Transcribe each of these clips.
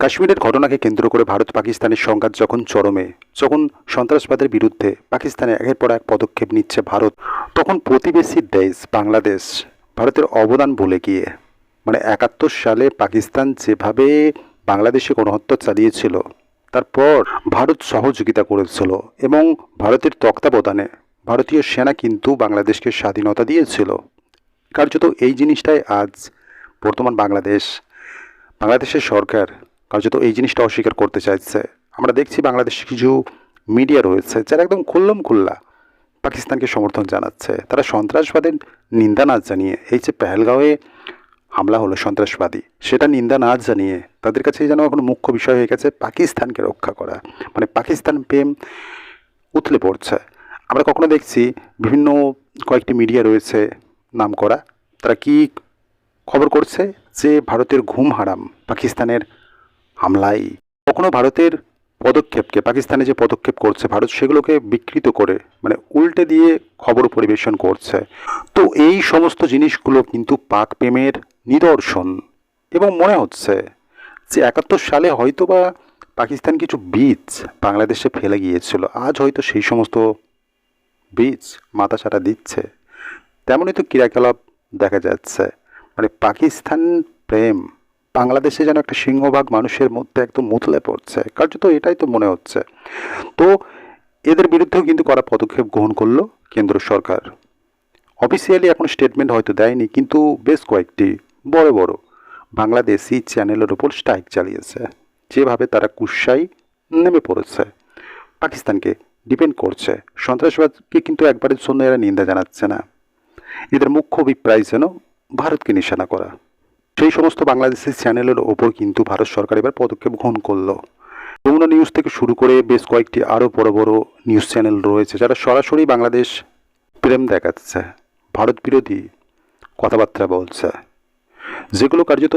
কাশ্মীরের ঘটনাকে কেন্দ্র করে ভারত পাকিস্তানের সংঘাত যখন চরমে, যখন সন্ত্রাসবাদের বিরুদ্ধে পাকিস্তানে একের পর এক পদক্ষেপ নিচ্ছে ভারত, তখন প্রতিবেশী দেশ বাংলাদেশ ভারতের অবদান বলে গিয়ে মানে একাত্তর সালে পাকিস্তান যেভাবে বাংলাদেশে গণহত্যা চালিয়েছিল, তারপর ভারত সহযোগিতা করেছিল এবং ভারতের তত্ত্বাবধানে ভারতীয় সেনা কিন্তু বাংলাদেশকে স্বাধীনতা দিয়েছিল। কার্যত এই জিনিসটাই আজ বর্তমান বাংলাদেশ, বাংলাদেশের সরকার কার্যত এই জিনিসটা অস্বীকার করতে চাইছে। আমরা দেখছি বাংলাদেশে কিছু মিডিয়া রয়েছে যারা একদম খুল্লম খুল্লা পাকিস্তানকে সমর্থন জানাচ্ছে। তারা সন্ত্রাসবাদের নিন্দা না জানিয়ে এই যে পেহেলগাঁওয়ে হামলা হলো সন্ত্রাসবাদী, সেটা নিন্দা না জানিয়ে তাদের কাছে যেন এখন মুখ্য বিষয় হয়ে গেছে পাকিস্তানকে রক্ষা করা। মানে পাকিস্তান প্রেম উথলে পড়ছে। আমরা কখনো দেখছি বিভিন্ন কয়েকটি মিডিয়া রয়েছে নাম করা। তারা কি খবর করছে? যে ভারতের ঘুম হারাম পাকিস্তানের হামলায়। কখনো ভারতের পদক্ষেপকে, পাকিস্তানে যে পদক্ষেপ করছে ভারত, সেগুলোকে বিকৃত করে মানে উল্টে দিয়ে খবর পরিবেশন করছে। তো এই সমস্ত জিনিসগুলো কিন্তু পাক প্রেমের নিদর্শন। এবং মনে হচ্ছে যে একাত্তর সালে হয়তোবা পাকিস্তান কিছু বীজ বাংলাদেশে ফেলে গিয়েছিল। আজ হয়তো সেই সমস্ত বীজ মাথা মাথাচাড়া দিচ্ছে। তেমনই তো ক্রিয়াকলাপ দেখা যাচ্ছে। মানে পাকিস্তান প্রেম বাংলাদেশে যেন একটা সিংহভাগ মানুষের মধ্যে একদম মুতলে পড়ছে। কার্যত এটাই তো মনে হচ্ছে। তো এদের বিরুদ্ধেও কিন্তু করা পদক্ষেপ গ্রহণ করল কেন্দ্র সরকার। অফিসিয়ালি এখন স্টেটমেন্ট হয়তো দেয়নি, কিন্তু বেশ কয়েকটি, বড় বড় বাংলাদেশি চ্যানেলের ওপর স্ট্রাইক চালিয়েছে। যেভাবে তারা কুৎসাই নেমে পড়েছে। পাকিস্তানকে ডিপেন্ড করছে। সন্ত্রাসবাদকে কিন্তু একবারের জন্য এরা নিন্দা জানাচ্ছে না। এদের মুখ্য অভিপ্রায় যেন ভারতকে নিশানা করা। সেই সমস্ত বাংলাদেশের চ্যানেলের ওপর কিন্তু ভারত সরকার এবার পদক্ষেপ গ্রহণ করল। যমুনা নিউজ থেকে শুরু করে বেশ কয়েকটি আরও বড় বড় নিউজ চ্যানেল রয়েছে, যারা সরাসরি বাংলাদেশ প্রেম দেখাচ্ছে, ভারত বিরোধী কথাবার্তা বলছে। যেগুলো কার্যত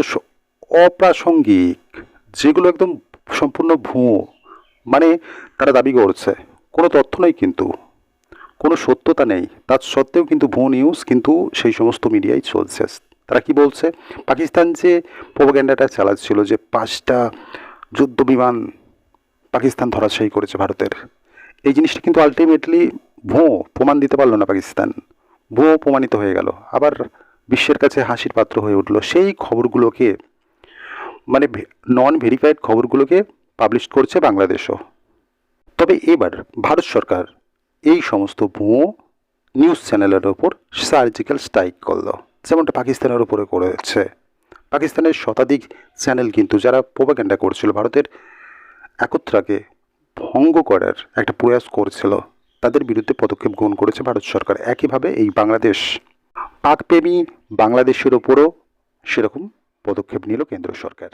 অপ্রাসঙ্গিক, যেগুলো একদম সম্পূর্ণ ভুয়ো মানে তারা দাবি করছে। কোনো তথ্য নেই কিন্তু, কোনো সত্যতা নেই। তার সত্ত্বেও কিন্তু ভুয়ো নিউজ কিন্তু সেই সমস্ত মিডিয়ায় চলছে। তারা কি বলছে? পাকিস্তান যে প্রোপাগ্যান্ডাটা চালাচ্ছিল যে পাঁচটা যুদ্ধ বিমান পাকিস্তান ধরাশায়ী করেছে ভারতের, এই জিনিসটা কিন্তু আলটিমেটলি ভুয়ো প্রমাণ দিতে পারল না পাকিস্তান। ভুয়ো প্রমাণিত হয়ে গেল। আবার বিশ্বের কাছে হাসির পাত্র হয়ে উঠল। সেই খবরগুলোকে মানে নন ভেরিফাইড খবরগুলোকে পাবলিশ করছে বাংলাদেশও। তবে এবার ভারত সরকার এই সমস্ত ভুয়ো নিউজ চ্যানেলের ওপর সার্জিক্যাল স্ট্রাইক করল। যেমনটা পাকিস্তানের উপরে করেছে। পাকিস্তানের শতাধিক চ্যানেল কিন্তু যারা প্রোপাগেন্ডা করছিল, ভারতের একত্রাকে ভঙ্গ করার একটা প্রয়াস করছিল, তাদের বিরুদ্ধে পদক্ষেপ গ্রহণ করেছে ভারত সরকার। একইভাবে এই বাংলাদেশ, পাকপ্রেমী বাংলাদেশের ওপরও সেরকম পদক্ষেপ নিল কেন্দ্র সরকার।